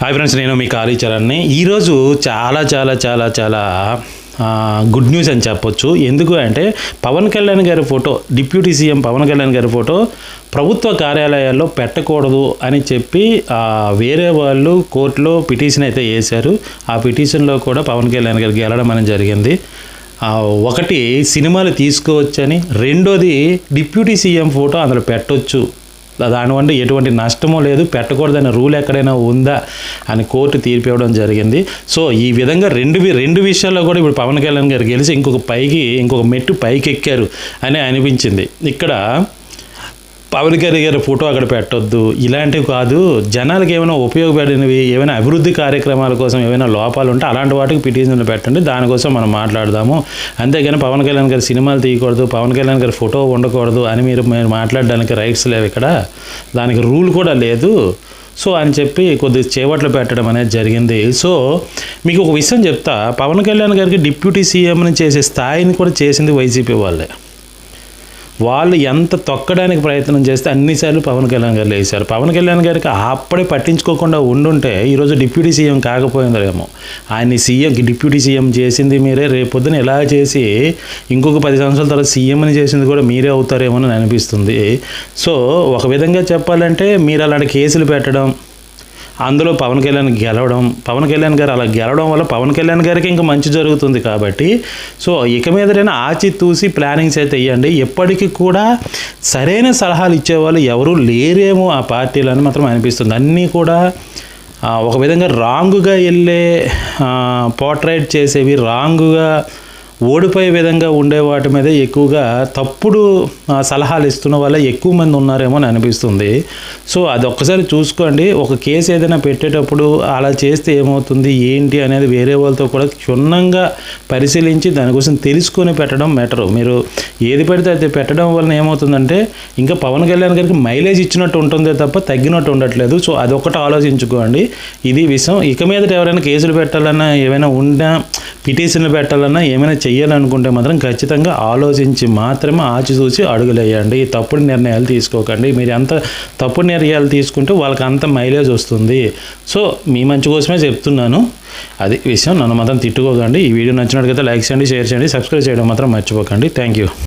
Hi friends నేను మీ కాళీచరణ్ని ఈరోజు చాలా చాలా చాలా చాలా గుడ్ న్యూస్ అని చెప్పొచ్చు. ఎందుకు అంటే పవన్ కళ్యాణ్ గారి photo deputy CM Pavan Kalyan గారి ఫోటో ప్రభుత్వ కార్యాలయాల్లో పెట్టకూడదు అని చెప్పి వేరే వాళ్ళు కోర్టులో పిటిషన్ అయితే వేశారు. ఆ పిటిషన్లో కూడా పవన్ కళ్యాణ్ గారికి వెళ్ళడం అనేది జరిగింది. ఒకటి సినిమాలు తీసుకోవచ్చని రెండోది డిప్యూటీ సీఎం ఫోటో అందులో పెట్టొచ్చు. దానివల్ల ఎటువంటి నష్టమో లేదు పెట్టకూడదనే రూల్ ఎక్కడైనా ఉందా అని కోర్టు తీర్పు ఇవ్వడం జరిగింది. సో ఈ విధంగా రెండు రెండు విషయాల్లో కూడా ఇప్పుడు పవన్ కళ్యాణ్ గారు గెలిచి ఇంకొక పైకి ఇంకొక మెట్టు పైకి ఎక్కారు అని అనిపించింది. ఇక్కడ పవన్ కళ్యాణ్ గారి ఫోటో అక్కడ పెట్టొద్దు. ఇలాంటివి కాదు. జనాలకు ఏమైనా ఉపయోగపడినవి ఏమైనా అభివృద్ధి కార్యక్రమాల కోసం ఏమైనా లోపాలు ఉంటే అలాంటి వాటికి పిటిషన్లు పెట్టండి. దానికోసం మనం మాట్లాడదాము. అంతేగాని పవన్ కళ్యాణ్ గారి సినిమాలు తీయకూడదు పవన్ కళ్యాణ్ గారి ఫోటో ఉండకూడదు అని మీరు మీరు మాట్లాడడానికి రైట్స్ లేవు ఇక్కడ. దానికి రూల్ కూడా లేదు. సో అని చెప్పి కొద్ది చేపట్లు పెట్టడం అనేది జరిగింది. సో మీకు ఒక విషయం చెప్తా. పవన్ కళ్యాణ్ గారికి డిప్యూటీ సీఎంని చేసే స్థాయిని కూడా చేసింది వైసీపీ వాళ్ళే. వాళ్ళు ఎంత తొక్కడానికి ప్రయత్నం చేస్తే అన్నిసార్లు పవన్ కళ్యాణ్ గారు లేచారు. పవన్ కళ్యాణ్ గారికి అప్పుడే పట్టించుకోకుండా ఉండుంటే ఈరోజు డిప్యూటీ సీఎం కాకపోయిందేమో. ఆయన సీఎంకి డిప్యూటీ సీఎం చేసింది మీరే రేపొద్దున ఎలా చేసి ఇంకొక పది సంవత్సరాల తర్వాత సీఎంని చేసింది కూడా మీరే అవుతారేమో అని అనిపిస్తుంది. సో ఒక విధంగా చెప్పాలంటే మీరు అలాంటి కేసులు పెట్టడం అందులో పవన్ కళ్యాణ్ గెలవడం పవన్ కళ్యాణ్ గారు అలా గెలవడం వల్ల పవన్ కళ్యాణ్ గారికి ఇంకా మంచి జరుగుతుంది కాబట్టి సో ఇక మీదైనా ఆచి తూసి ప్లానింగ్స్ అయితే ఇవ్వండి ఎప్పటికీ కూడా సరైన సలహాలు ఇచ్చేవాళ్ళు ఎవరు లేరేమో ఆ పార్టీలు అని మాత్రం అనిపిస్తుంది. అన్నీ కూడా ఒక విధంగా రాంగుగా వెళ్ళే పోర్ట్రైట్ చేసేవి రాంగుగా ఓడిపోయే విధంగా ఉండే వాటి మీద ఎక్కువగా తప్పుడు సలహాలు ఇస్తున్న వల్ల ఎక్కువ మంది ఉన్నారేమో అని అనిపిస్తుంది. సో అది ఒక్కసారి చూసుకోండి. ఒక కేసు ఏదైనా పెట్టేటప్పుడు అలా చేస్తే ఏమవుతుంది ఏంటి అనేది వేరే వాళ్ళతో కూడా క్షుణ్ణంగా పరిశీలించి దానికోసం తెలుసుకొని పెట్టడం మెటరు మీరు ఏది పెడితే అది పెట్టడం వలన ఏమవుతుందంటే ఇంకా పవన్ కళ్యాణ్ గారికి మైలేజ్ ఇచ్చినట్టు ఉంటుందే తప్ప తగ్గినట్టు ఉండట్లేదు. సో అదొకటి ఆలోచించుకోండి. ఇది విషయం. ఇక మీదట ఎవరైనా కేసులు పెట్టాలన్నా ఏమైనా ఉన్నా పిటిషన్లు పెట్టాలన్నా ఏమైనా చేయాలనుకుంటే మాత్రం ఖచ్చితంగా ఆలోచించి మాత్రమే ఆచితూచి అడుగులేయండి. తప్పుడు నిర్ణయాలు తీసుకోకండి. మీరు ఎంత తప్పుడు నిర్ణయాలు తీసుకుంటే వాళ్ళకి అంత మైలేజ్ వస్తుంది. సో మీ మంచి కోసమే చెప్తున్నాను. అది విషయం నన్ను మాత్రం తిట్టుకోకండి. ఈ వీడియో నచ్చినట్టుగా లైక్ చేయండి షేర్ చేయండి సబ్స్క్రైబ్ చేయడం మాత్రం మర్చిపోకండి. Thank you.